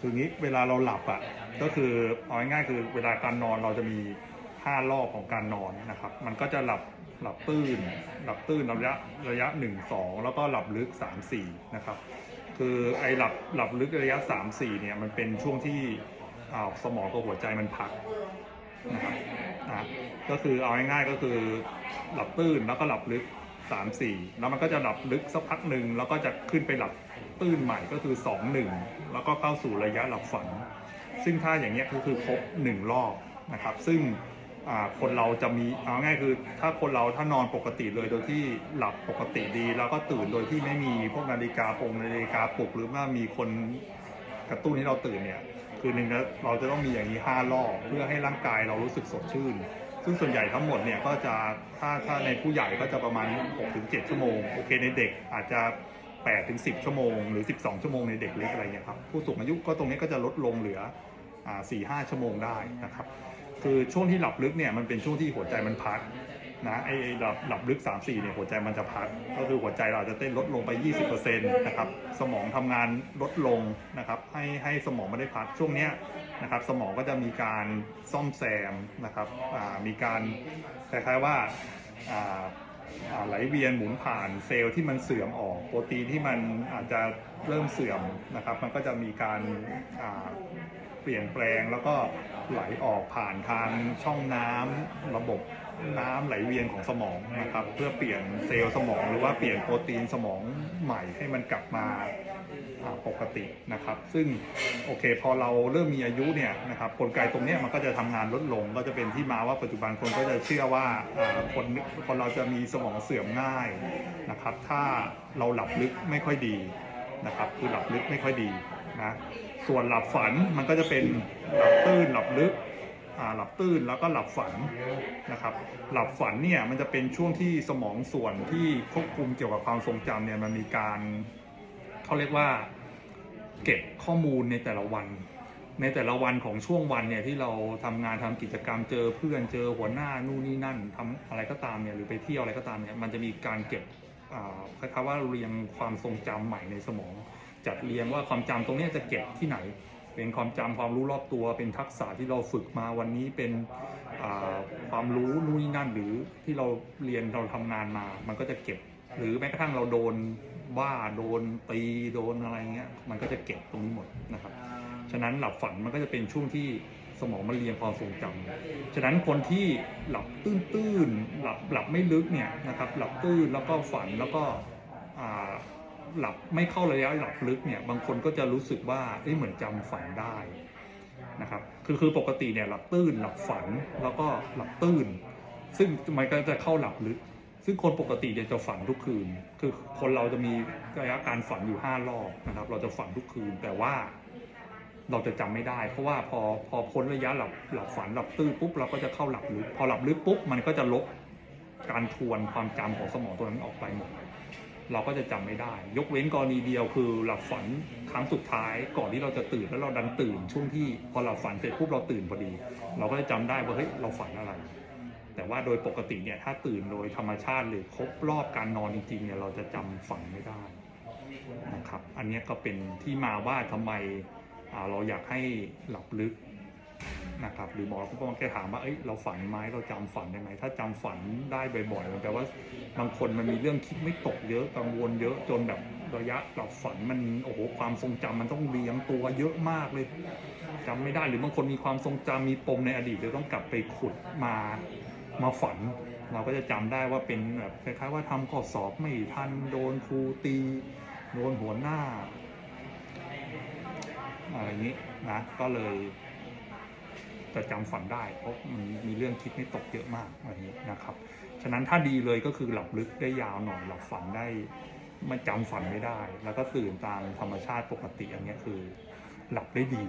คืองี้เวลาเราหลับอะก็คือเอาง่ายๆคือเวลาการนอนเราจะมีห้ารอบของการนอนนะครับ มันก็จะหลับหลับตื้น หลับตื้นระยะระยะหนึ่งสองแล้วก็หลับลึกสามสี่นะครับ คือไอ้หลับหลับลึกระยะสามสี่เนี่ยมันเป็นช่วงที่อ่าสมองกับหัวใจมันพักนะครับอะก็คือเอาง่ายๆก็คือหลับตื้นแล้วก็หลับลึก สามสี่แล้วมันก็จะหลับลึกสักพักหนึ่งแล้วก็จะขึ้นไปหลับตื้นใหม่ก็คือสองหนึ่งแล้วก็เข้าสู่ระยะหลับฝัน ซึ่งถ้าอย่างเงี้ยก็คือครบหนึ่งรอบนะครับ ซึ่งคนเราจะมีเอาง่ายคือ ถ้าคนเราถ้านอนปกติเลยโดยที่หลับปกติดี แล้วก็ตื่นโดยที่ไม่มีพวกนาฬิกาปงนาฬิกาปลุกหรือว่ามีคนกระตุ้นให้เราตื่นเนี่ย คือหนึ่งเราจะต้องมีอย่างนี้ห้ารอบเพื่อให้ร่างกายเรารู้สึกสดชื่น ซึ่งส่วนใหญ่ทั้งหมดเนี่ยก็จะถ้าถ้าในผู้ใหญ่ก็จะประมาณ 6-7 ชั่วโมง โอเคในเด็กอาจจะ8ถึง10 ชั่วโมง หรือ 12 ชั่วโมงในเด็กเล็กอะไรเงี้ยครับผู้สูงอายุก็ตรงนี้ก็จะลดลงเหลืออ่า4 5ชั่วโมงได้นะครับ คือช่วงที่หลับลึกเนี่ยมันเป็นช่วงที่หัวใจมันพักนะไอ้หลับหลับลึก 3 4เนี่ยหัวใจมันจะพัก ก็คือหัวใจเราอาจจะเต้นลดลงไป 20%นะครับสมองทำงานลดลงนะครับให้ให้สมองไม่ได้พักช่วงเนี้ย นะครับสมองก็จะมีการซ่อมแซมนะครับมีการคล้ายๆว่าไหลเวียนหมุนผ่านเซลล์ที่มันเสื่อมออกโปรตีนที่มันอาจจะเริ่มเสื่อมนะครับ มันก็จะมีการาเปลี่ยนแปลงแล้วก็ไหลออกผ่านทางช่องน้ำระบบ น้ำไหลเวียนของสมองนะครับ เพื่อเปลี่ยนเซลล์สมอง หรือว่าเปลี่ยนโปรตีนสมองใหม่ให้มันกลับมาปกตินะครับ ซึ่งโอเคพอเราเริ่มมีอายุเนี่ยนะครับกลไกตรงนี้มันก็จะทำงานลดลง ก็จะเป็นที่มาว่าปัจจุบันคนก็จะเชื่อว่าคนคนเราจะมีสมองเสื่อมง่ายนะครับ ถ้าเราหลับลึกไม่ค่อยดีนะครับ คือหลับลึกไม่ค่อยดีนะส่วนหลับฝันมันก็จะเป็นหลับตื้นหลับลึก หลับตื้นแล้วก็หลับฝันนะครับ หลับฝันเนี่ยมันจะเป็นช่วงที่สมองส่วนที่ควบคุมเกี่ยวกับความทรงจำเนี่ยมันมีการเขาเรียกว่า เก็บข้อมูลในแต่ละวัน ในแต่ละวันของช่วงวันเนี่ยที่เราทำงานทำกิจกรรมเจอเพื่อนเจอหัวหน้านู่นนี่นั่นทำอะไรก็ตามเนี่ยหรือไปเที่ยวอะไรก็ตามเนี่ยมันจะมีการเก็บอ่าคล้ายๆว่าเรียงความทรงจำใหม่ในสมอง จัดเรียงว่าความจำตรงนี้จะเก็บที่ไหน เป็นความจำความรู้รอบตัว เป็นทักษะที่เราฝึกมาวันนี้เป็นความรู้นู่นนี่นั่นหรือที่เราเรียนเราทำงานมา มันก็จะเก็บ หรือแม้กระทั่งเราโดนว่าโดนตีโดนอะไรเงี้ยมันก็จะเก็บตรงนี้หมดนะครับ ฉะนั้นหลับฝันมันก็จะเป็นช่วงที่สมองมันเรียงความทรงจำฉะนั้นคนที่หลับตื้นๆหลับหลับไม่ลึกเนี่ยนะครับหลับตื้นแล้วก็ฝันแล้วก็อ่า หลับไม่เข้าระยะหลับลึกเนี่ยบางคนก็จะรู้สึกว่าเอ้ยเหมือนจำฝันได้นะครับคือคือปกติเนี่ยหลับตื้นหลับฝันแล้วก็หลับตื้นซึ่งมันก็จะเข้าหลับลึก ซึ่งคนปกติเนี่ยจะฝันทุกคืน คือคนเราจะมีระยะการฝันอยู่ห้ารอบนะครับ เราจะฝันทุกคืนแต่ว่าเราจะจำไม่ได้ เพราะว่าพอพอพ้นระยะหลับหลับฝันหลับตื้นปุ๊บเราก็จะเข้าหลับลึกพอหลับลึกปุ๊บมันก็จะลบการทวนความจำของสมองตัวนั้นออกไปหมด เราก็จะจำไม่ได้ ยกเว้นกรณีเดียวคือหลับฝันครั้งสุดท้าย ก่อนที่เราจะตื่นแล้วเราดันตื่น ช่วงที่พอหลับฝันเสร็จปุ๊บเราตื่นพอดี เราก็จะจำได้ว่าเฮ้ยเราฝันอะไร แต่ว่าโดยปกติเนี่ยถ้าตื่นโดยธรรมชาติหรือครบรอบการนอนจริงๆเนี่ยเราจะจำฝันไม่ได้นะครับ อันนี้ก็เป็นที่มาว่าทำไมเราอยากให้หลับลึก นะครับหรือหมอก็ต้องแค่ถามว่าเอ้ยเราฝันไหมเราจำฝันได้ไหมถ้าจำฝันได้บ่อยๆมันแปลว่าบางคนมันมีเรื่องคิดไม่ตกเยอะกังวลเยอะจนแบบระยะหลับฝันมันโอ้โหความทรงจำมันต้องเรียงตัวเยอะมากเลยจำไม่ได้หรือบางคนมีความทรงจำมีปมในอดีตเดี๋ยต้องกลับไปขุดมามาฝัน เราก็จะจำได้ว่าเป็นแบบคล้ายๆว่าทำข้อสอบไม่ทันโดนครูตีโดนหัวหน้าอะไรอย่างนี้นะก็เลย จะจำฝันได้ เพราะมันมีเรื่องคิดไม่ตกเยอะมากอะไรเงนี้นะครับ ฉะนั้นถ้าดีเลยก็คือหลับลึกได้ยาวหน่อยหลับฝันได้ไม่จำฝันไม่ได้ แล้วก็ตื่นตามธรรมชาติปกติอันนี้คือ หลับได้ดี